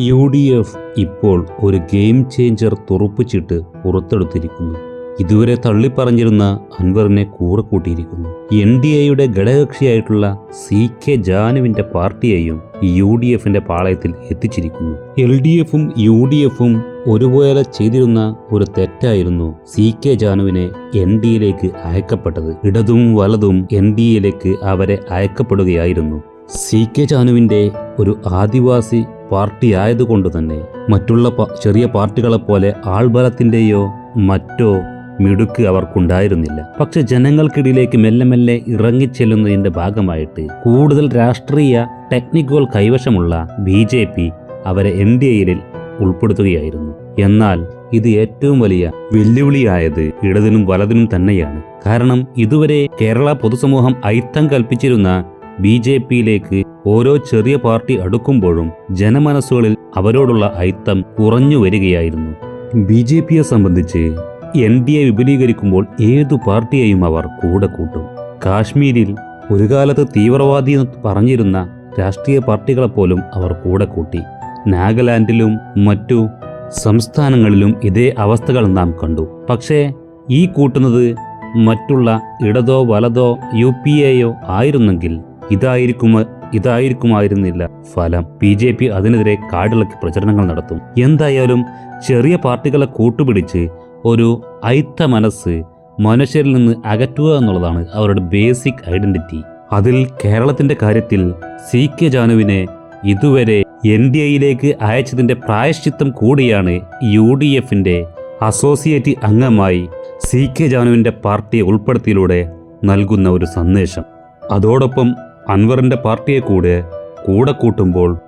U D F ഇപ്പോൾ ഒരു game changer തുറപ്പിച്ചിട്ട് പുറത്തെടുത്തിരിക്കുന്നു. ഇതുവരെ തള്ളിപ്പറഞ്ഞിരുന്ന അൻവറിനെ കൂടെ കൂട്ടിയിരിക്കുന്നു. എൻ ഡി എയുടെ ഘടകകക്ഷിയായിട്ടുള്ള സി കെ ജാനുവിന്റെ പാർട്ടിയെയും യു ഡി എഫിന്റെ പാളയത്തിൽ എത്തിച്ചിരിക്കുന്നു. എൽ ഡി എഫും യു ഡി എഫും ഒരുപോലെ ചെയ്തിരുന്ന ഒരു തെറ്റായിരുന്നു സി കെ ജാനുവിനെ എൻ ഡി എയിലേക്ക് അയക്കപ്പെട്ടത്. ഇടതും വലതും എൻ ഡി എയിലേക്ക് അവരെ അയക്കപ്പെടുകയായിരുന്നു. സി കെ ജാനുവിന്റെ ഒരു ആദിവാസി പാർട്ടി ആയതുകൊണ്ട് തന്നെ മറ്റുള്ള ചെറിയ പാർട്ടികളെപ്പോലെ ആൾബലത്തിന്റെയോ മറ്റോ മിടുക്ക് അവർക്കുണ്ടായിരുന്നില്ല. പക്ഷെ ജനങ്ങൾക്കിടയിലേക്ക് മെല്ലെ മെല്ലെ ഇറങ്ങിച്ചെല്ലുന്നതിന്റെ ഭാഗമായിട്ട് കൂടുതൽ രാഷ്ട്രീയ ടെക്നിക്കുകൾ കൈവശമുള്ള ബി ജെ പി അവരെ എൻ ഡി എയിൽ ഉൾപ്പെടുത്തുകയായിരുന്നു. എന്നാൽ ഇത് ഏറ്റവും വലിയ വെല്ലുവിളിയായത് ഇടതിനും വലതിനും തന്നെയാണ്. കാരണം ഇതുവരെ കേരള പൊതുസമൂഹം ഐത്തം കൽപ്പിച്ചിരുന്ന ബി ജെ പിയിലേക്ക് ഓരോ ചെറിയ പാർട്ടി അടുക്കുമ്പോഴും ജനമനസ്സുകളിൽ അവരോടുള്ള ഐത്തം കുറഞ്ഞു വരികയായിരുന്നു. ബി ജെ പിയെ സംബന്ധിച്ച് എൻ ഡി എ വിപുലീകരിക്കുമ്പോൾ ഏതു പാർട്ടിയെയും അവർ കൂടെ കൂട്ടും. കാശ്മീരിൽ ഒരു കാലത്ത് തീവ്രവാദി എന്ന് പറഞ്ഞിരുന്ന രാഷ്ട്രീയ പാർട്ടികളെപ്പോലും അവർ കൂടെ കൂട്ടി. നാഗാലാൻഡിലും മറ്റു സംസ്ഥാനങ്ങളിലും ഇതേ അവസ്ഥകൾ നാം കണ്ടു. പക്ഷേ ഈ കൂട്ടുന്നത് മറ്റുള്ള ഇടതോ വലതോ യു പി എയോ ആയിരുന്നെങ്കിൽ ഇതായിരിക്കും ഇതായിരിക്കുമായിരുന്നില്ല ഫലം. ബി ജെ പി അതിനെതിരെ കാടിളക്കി പ്രചരണങ്ങൾ നടത്തും. എന്തായാലും ചെറിയ പാർട്ടികളെ കൂട്ടുപിടിച്ച് ഒരു ഐത്ത മനസ്സ് മനുഷ്യരിൽ നിന്ന് അകറ്റുക എന്നുള്ളതാണ് അവരുടെ ബേസിക് ഐഡന്റിറ്റി. അതിൽ കേരളത്തിന്റെ കാര്യത്തിൽ സി കെ ജാനുവിനെ ഇതുവരെ എൻ ഡി എയിലേക്ക് അയച്ചതിന്റെ പ്രായശ്ചിത്തം കൂടിയാണ് യു ഡി എഫിന്റെ അസോസിയേറ്റ് അംഗമായി സി കെ ജാനുവിന്റെ പാർട്ടിയെ ഉൾപ്പെടുത്തിയിലൂടെ നൽകുന്ന ഒരു സന്ദേശം. അതോടൊപ്പം അൻവറിന്റെ പാർട്ടിയെ കൂടെ കൂടെ കൂട്ടുമ്പോൾ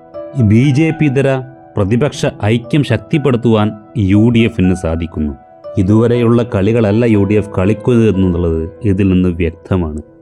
ബി ജെ പി ഇതര പ്രതിപക്ഷ ഐക്യം ശക്തിപ്പെടുത്തുവാൻ യു ഡി എഫിന് സാധിക്കുന്നു. ഇതുവരെയുള്ള കളികളല്ല യു ഡി എഫ് കളിക്കുന്നത് എന്നുള്ളത് ഇതിൽ നിന്ന് വ്യക്തമാണ്.